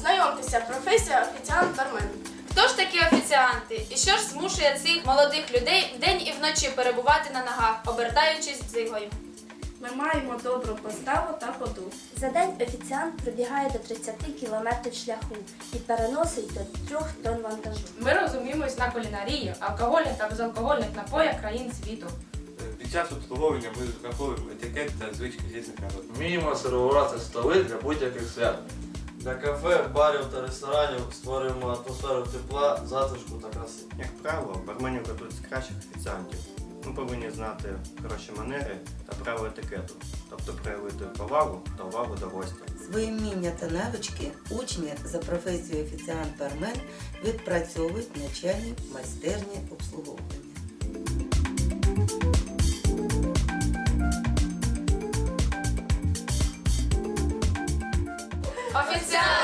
Знайомтеся, професія офіціант бармен. Хто ж такі офіціанти? І що ж змушує цих молодих людей вдень і вночі перебувати на ногах, обертаючись дзигою? Ми маємо добру поставу та ходу. За день офіціант пробігає до 30 кілометрів шляху і переносить до 3 тонн вантажу. Ми розуміємось на кулінарії, алкогольних та безалкогольних напоях країн світу. Під час обслуговування ми враховуємо етикет та звички різних народів. Вміємо сервувати столи для будь-яких свят. Для кафе, барів та ресторанів створюємо атмосферу тепла, затишку та краси. Як правило, барменів готують з кращих офіціантів. Ми повинні знати хороші манери та правила етикету, тобто проявити повагу та увагу до гостя. Свої вміння та навички учні за професією офіціант-бармен відпрацьовують в навчальній майстерні обслуговування. Офіціант,